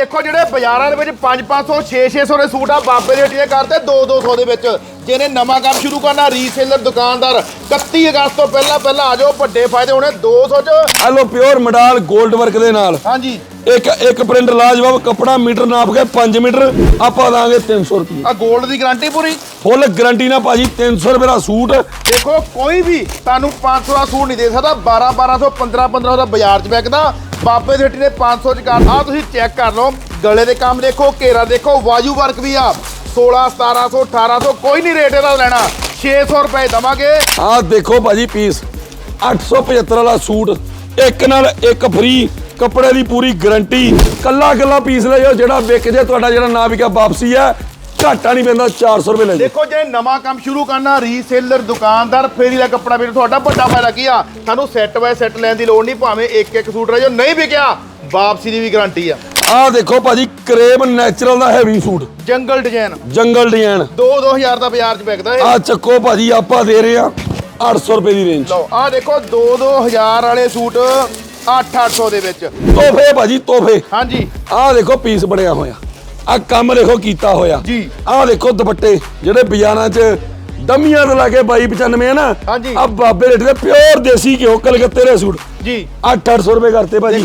ਦੇਖੋ ਜਿਹੜੇ ਬਾਜ਼ਾਰਾਂ ਦੇ ਵਿੱਚ 5-500 6-600 ਦੇ ਸੂਟ ਆ, ਬਾਬੇ ਦੇ ਹੱਟੀਏ ਕਰਤੇ 2-200 ਦੇ ਵਿੱਚ। ਜਿਹਨੇ ਨਵਾਂ ਕੰਮ ਸ਼ੁਰੂ ਕਰਨਾ ਰੀਸੇਲਰ ਦੁਕਾਨਦਾਰ। 31 ਅਗਸਤ ਤੋਂ ਪਹਿਲਾਂ ਪਹਿਲਾਂ ਆ ਜਾਓ ਵੱਡੇ ਫਾਇਦੇ ਹੋਣੇ 200 ਚ। ਹੈਲੋ ਪਿਓਰ ਮਡਾਲ 골ਡ ਵਰਕ ਦੇ ਨਾਲ। ਹਾਂਜੀ। ਇੱਕ ਇੱਕ ਪ੍ਰਿੰਟ ਲਾਜਵਾਬ ਕੱਪੜਾ ਮੀਟਰ ਨਾਪ ਕੇ 5 ਮੀਟਰ ਆਪਾਂ ਦਾਂਗੇ 300 ਰੁਪਏ ਆ 골ਡ ਦੀ ਗਾਰੰਟੀ ਪੂਰੀ? ਫੁੱਲ ਗਾਰੰਟੀ ਨਾਲ ਭਾਜੀ 300 ਰੁਪਏ ਦਾ ਸੂਟ। ਦੇਖੋ ਕੋਈ ਵੀ ਤੁਹਾਨੂੰ 500 ਦਾ ਸੂਟ ਨਹੀਂ ਦੇ ਸਕਦਾ 12 1200 15 1500 ਦਾ ਬਾਜ਼ਾਰ 'ਚ ਵਿਕਦਾ। ਬਾਬੇ ਦੇ ਹੱਟੀ ਨੇ 500 ਚ ਕਰ ਆ ਤੁਸੀਂ ਚੈੱਕ ਕਰ ਲਓ ਗਲੇ ਦੇ ਕੰਮ ਦੇਖੋ ਘੇਰਾ ਦੇਖੋ ਵਾਜੂ ਵਰਕ ਵੀ ਆ। 16 1700 1800 ਕੋਈ ਨਹੀਂ ਰੇਟ ਇਹਦਾ ਲੈਣਾ। 600 ਰੁਪਏ ਦਵਾਂਗੇ। ਆਹ ਦੇਖੋ ਭਾਜੀ ਪੀਸ 875 ਵਾਲਾ ਸੂਟ ਇੱਕ ਨਾਲ ਇੱਕ ਫ੍ਰੀ ਕੱਪੜੇ ਦੀ ਪੂਰੀ ਗਾਰੰਟੀ ਕੱਲਾ ਕੱਲਾ ਪੀਸ ਲੈ ਜਾਓ ਜਿਹੜਾ ਵਿਕ ਜੇ ਤੁਹਾਡਾ ਜਿਹੜਾ ਨਾ ਵਿਕਿਆ ਵਾਪਸੀ ਹੈ ਘਾਟਾ ਨਹੀਂ ਪੈਂਦਾ 400 ਰੁਪਏ ਲੈ ਦੇਖੋ ਜੇ ਨਵਾਂ ਕੰਮ ਸ਼ੁਰੂ ਕਰਨਾ ਰੀਸੇਲਰ ਦੁਕਾਨਦਾਰ ਫੇਰੀ ਦਾ ਕੱਪੜਾ ਵੀ ਤੁਹਾਡਾ ਵੱਡਾ ਫਾਇਦਾ ਕੀ ਆ? ਤੁਹਾਨੂੰ ਸੈੱਟ ਬਾਏ ਸੈੱਟ ਲੈਣ ਦੀ ਲੋੜ ਨਹੀਂ ਭਾਵੇਂ ਇੱਕ ਇੱਕ ਸੂਟ ਰਹਿ ਜਾਓ ਨਹੀਂ ਵਿਕਿਆ ਵਾਪਸੀ ਦੀ ਵੀ ਗਾਰੰਟੀ ਆ। ਆਹ ਦੇਖੋ ਭਾਜੀ ਕਰੇਬ ਨੈਚੁਰਲ ਦਾ heavy suit. Jungle design jungle design 2-2000 ਦਾ ਬਾਜ਼ਾਰ 'ਚ ਵਿਕਦਾ ਇਹ। ਆਹ ਚੱਕੋ ਭਾਜੀ ਆਪਾਂ ਦੇ ਰਹੇ ਆ 800 ਰੁਪਏ ਦੀ ਰੇਂਜ ਲਓ ਆ ਦੇਖੋ 2-2000 ਵਾਲੇ ਸੂਟ 8-800 ਦੇ ਵਿੱਚ। ਤੋਹਫੇ ਭਾਜੀ ਤੋਹਫੇ। ਹਾਂਜੀ। ਆਹ ਦੇਖੋ ਪੀਸ ਬਣਿਆ ਹੋਇਆ। ਆਹ ਕੰਮ ਦੇਖੋ ਕੀਤਾ ਹੋਇਆ। ਜੀ। ਆਹ ਦੇਖੋ ਦੁਪੱਟੇ ਜਿਹੜੇ ਬਾਜ਼ਾਰਾਂ 'ਚ ਡੰਮੀਆਂ ਤੋਂ ਲਾ ਕੇ 2295 ਹੈ ਨਾ? ਹਾਂਜੀ। ਆ ਬਾਬੇ ਰੇਟ ਦੇ ਪਿਓਰ ਦੇਸੀ ਘਿਓ ਕਲਕੱਤੇ ਦੇ ਸੂਟ। ਜੀ। 8-800 ਰੁਪਏ ਕਰਤੇ ਭਾਜੀ।